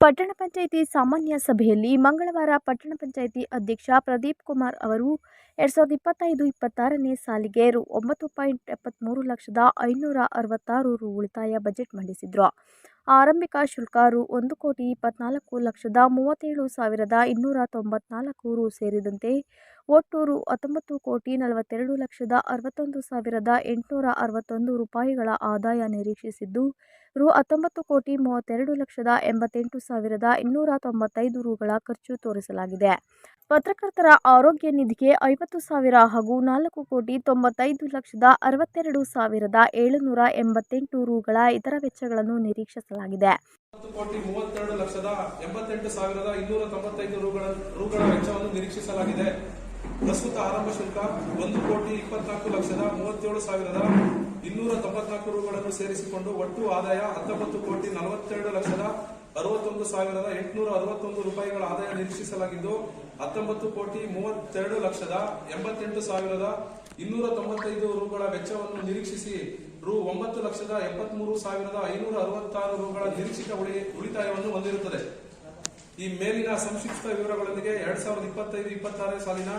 ಪಟ್ಟಣ ಪಂಚಾಯಿತಿ ಸಾಮಾನ್ಯ ಸಭೆಯಲ್ಲಿ ಮಂಗಳವಾರ ಪಟ್ಟಣ ಪಂಚಾಯಿತಿ ಅಧ್ಯಕ್ಷ ಪ್ರದೀಪ್ ಕುಮಾರ್ ಅವರು ಎರಡು ಸಾವಿರದ ಇಪ್ಪತ್ತೈದು, ಇಪ್ಪತ್ತಾರನೇ ಸಾಲಿಗೆ ರು ಒಂಬತ್ತು ಪಾಯಿಂಟ್ ಎಪ್ಪತ್ತ್ಮೂರು ಲಕ್ಷದ ಐನೂರ ಅರವತ್ತಾರು ರು ಉಳಿತಾಯ ಬಜೆಟ್ ಮಂಡಿಸಿದರು. ಆರಂಭಿಕ ಶುಲ್ಕ ರು ಒಂದು ಕೋಟಿ ಇಪ್ಪತ್ನಾಲ್ಕು ಲಕ್ಷದ ಮೂವತ್ತೇಳು ಸಾವಿರದ ಇನ್ನೂರ ತೊಂಬತ್ನಾಲ್ಕು ರು ಸೇರಿದಂತೆ ಒಟ್ಟು ರು ಹತ್ತೊಂಬತ್ತು ಕೋಟಿ ನಲವತ್ತೆರಡು ಲಕ್ಷದ ಅರವತ್ತೊಂದು ಸಾವಿರದ ಎಂಟುನೂರ ಅರವತ್ತೊಂದು ರೂಪಾಯಿಗಳ ಆದಾಯ ನಿರೀಕ್ಷಿಸಿದ್ದು, ರು ಹತ್ತೊಂಬತ್ತು ಕೋಟಿ ಮೂವತ್ತೆರಡು ಲಕ್ಷದ ಎಂಬತ್ತೆಂಟು ಸಾವಿರದ ಇನ್ನೂರ ತೊಂಬತ್ತೈದು ರುಗಳ ಖರ್ಚು ತೋರಿಸಲಾಗಿದೆ. ಪತ್ರಕರ್ತರ ಆರೋಗ್ಯ ನಿಧಿಗೆ ಐವತ್ತು ಸಾವಿರ ಹಾಗೂ ನಾಲ್ಕು ಕೋಟಿ ತೊಂಬತ್ತೈದು ಲಕ್ಷದ ಅರವತ್ತೆರಡು ಸಾವಿರದ ಏಳುನೂರ ಎಂಬತ್ತೆಂಟು ರುಗಳ ಇತರ ವೆಚ್ಚಗಳನ್ನು ನಿರೀಕ್ಷಿಸಲಾಗಿದೆ. ಕೋಟಿ ಮೂವತ್ತೆರಡು ಲಕ್ಷದ ಎಂಬತ್ತೆಂಟು ಸಾವಿರದ ಇನ್ನೂರ ತೊಂಬತ್ತೈದು ರುಗಳ ವೆಚ್ಚವನ್ನು ನಿರೀಕ್ಷಿಸಲಾಗಿದೆ. ಪ್ರಸ್ತುತ ಆರಂಭ ಶುಲ್ಕ ಒಂದು ಕೋಟಿ ಇಪ್ಪತ್ನಾಲ್ಕು ಲಕ್ಷದ ಮೂವತ್ತೇಳು ಸಾವಿರದ ಇನ್ನೂರ ತೊಂಬತ್ನಾಲ್ಕು ರೂಗಳನ್ನು ಸೇರಿಸಿಕೊಂಡು ಒಟ್ಟು ಆದಾಯ ಹತ್ತೊಂಬತ್ತು ಕೋಟಿ ನಲವತ್ತೆರಡು ಲಕ್ಷದ ಅರವತ್ತೊಂದು ಸಾವಿರದ ಎಂಟುನೂರ ಅರವತ್ತೊಂದು ರೂಪಾಯಿಗಳ ಆದಾಯ ನಿರೀಕ್ಷಿಸಲಾಗಿದ್ದು, ಹತ್ತೊಂಬತ್ತು ಕೋಟಿ ಮೂವತ್ತೆರಡು ಲಕ್ಷದ ಎಂಬತ್ತೆಂಟು ಸಾವಿರದ ಇನ್ನೂರ ತೊಂಬತ್ತೈದು ರೂಗಳ ವೆಚ್ಚವನ್ನು ನಿರೀಕ್ಷಿಸಿ, ರು ಒಂಬತ್ತು ಲಕ್ಷದ ಎಪ್ಪತ್ಮೂರು ಸಾವಿರದ ಐನೂರ ಅರವತ್ತಾರು ರೂಗಳ ನಿರೀಕ್ಷಿತ ಉಳಿ, ಉಳಿತಾಯವನ್ನು ಹೊಂದಿರುತ್ತದೆ. ಈ ಮೇಲಿನ ಸಂಕ್ಷಿಪ್ತ ವಿವರಗಳೊಂದಿಗೆ ಎರಡ್ ಸಾವಿರದ ಇಪ್ಪತ್ತೈದು, ಇಪ್ಪತ್ತಾರನೇ ಸಾಲಿನ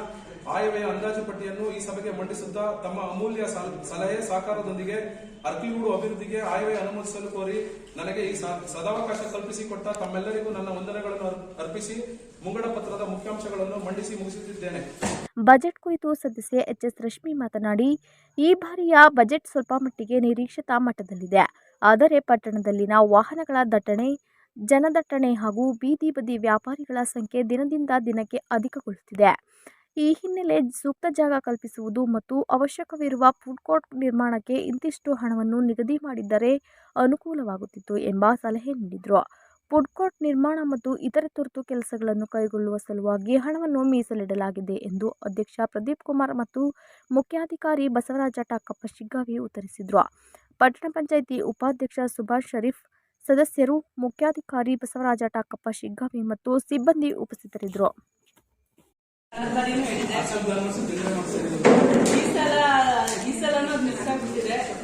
ಆಯವ್ಯಯ ಅಂದಾಜು ಪಟ್ಟಿಯನ್ನು ಈ ಸಭೆಗೆ ಮಂಡಿಸುತ್ತಾ ತಮ್ಮ ಅಮೂಲ್ಯ ಸಲ- ಸಲಹೆ ಸಹಕಾರದೊಂದಿಗೆ ಅರ್ಕಿಗೂಡು ಅಭಿವೃದ್ಧಿಗೆ ಆಯವ್ಯಯ ಅನುಮೋದಿಸಲು ಕೋರಿ ನನಗೆ ಈ ಸದಾವಕಾಶ ಕಲ್ಪಿಸಿಕೊಟ್ಟ ತಮ್ಮೆಲ್ಲರಿಗೂ ನನ್ನ ವಂದನೆಗಳನ್ನು ಅರ್ಪಿಸಿ ಮುಂಗಡ ಪತ್ರದ ಮುಖ್ಯಾಂಶಗಳನ್ನು ಮಂಡಿಸಿ ಮುಗಿಸುತ್ತಿದ್ದೇನೆ. ಬಜೆಟ್ ಕುರಿತು ಸದಸ್ಯೆ ಎಚ್ ಎಸ್ ರಶ್ಮಿ ಮಾತನಾಡಿ, ಈ ಬಾರಿಯ ಬಜೆಟ್ ಸ್ವಲ್ಪ ಮಟ್ಟಿಗೆ ನಿರೀಕ್ಷಿತ ಮಟ್ಟದಲ್ಲಿದೆ. ಆದರೆ ಪಟ್ಟಣದಲ್ಲಿನ ವಾಹನಗಳ ದಟ್ಟಣೆ ಜನದಟ್ಟಣೆ ಹಾಗೂ ಬೀದಿ ಬದಿ ವ್ಯಾಪಾರಿಗಳ ಸಂಖ್ಯೆ ದಿನದಿಂದ ದಿನಕ್ಕೆ ಅಧಿಕಗೊಳ್ಳುತ್ತಿದೆ. ಈ ಹಿನ್ನೆಲೆ ಸೂಕ್ತ ಜಾಗ ಕಲ್ಪಿಸುವುದು ಮತ್ತು ಅವಶ್ಯಕವಿರುವ ಫುಡ್ ಕೋರ್ಟ್ ನಿರ್ಮಾಣಕ್ಕೆ ಇಂತಿಷ್ಟು ಹಣವನ್ನು ನಿಗದಿ ಮಾಡಿದ್ದರೆ ಅನುಕೂಲವಾಗುತ್ತಿತ್ತು ಎಂಬ ಸಲಹೆ ನೀಡಿದರು. ಫುಡ್ ಕೋರ್ಟ್ ನಿರ್ಮಾಣ ಮತ್ತು ಇತರ ತುರ್ತು ಕೆಲಸಗಳನ್ನು ಕೈಗೊಳ್ಳುವ ಸಲುವಾಗಿ ಹಣವನ್ನು ಮೀಸಲಿಡಲಾಗಿದೆ ಎಂದು ಅಧ್ಯಕ್ಷ ಪ್ರದೀಪ್ ಕುಮಾರ್ ಮತ್ತು ಮುಖ್ಯಾಧಿಕಾರಿ ಬಸವರಾಜ ಟಾಕಪ್ಪ ಶಿಗ್ಗಾವಿ ಉತ್ತರಿಸಿದರು. ಪಟ್ಟಣ ಪಂಚಾಯಿತಿ ಉಪಾಧ್ಯಕ್ಷ ಸುಭಾಷ್ ಶರೀಫ್ ಸದಸ್ಯರು ಮುಖ್ಯಾಧಿಕಾರಿ ಬಸವರಾಜ ಟಾಕಪ್ಪ ಶಿಗ್ಗಾವಿ ಮತ್ತು ಸಿಬ್ಬಂದಿ ಉಪಸ್ಥಿತರಿದ್ದರು.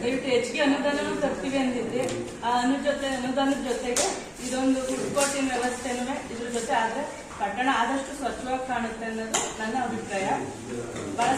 ದಯವಿಟ್ಟು ಹೆಚ್ಚಿಗೆ ಅನುದಾನನೂ ತರ್ತೀವಿ ಅಂದಿದ್ದೆ. ಆ ಅನು ಜೊತೆ, ಅನುದಾನದ ಜೊತೆಗೆ ಇದೊಂದು ಫುಡ್ ಕೋರ್ಟಿನ ವ್ಯವಸ್ಥೆನೂ ಇದ್ರ ಜೊತೆ ಆದ್ರೆ ಪಟ್ಟಣ ಆದಷ್ಟು ಸ್ವಚ್ಛವಾಗಿ ಕಾಣುತ್ತೆ ಅನ್ನೋದು ನನ್ನ ಅಭಿಪ್ರಾಯ. ಬಹಳ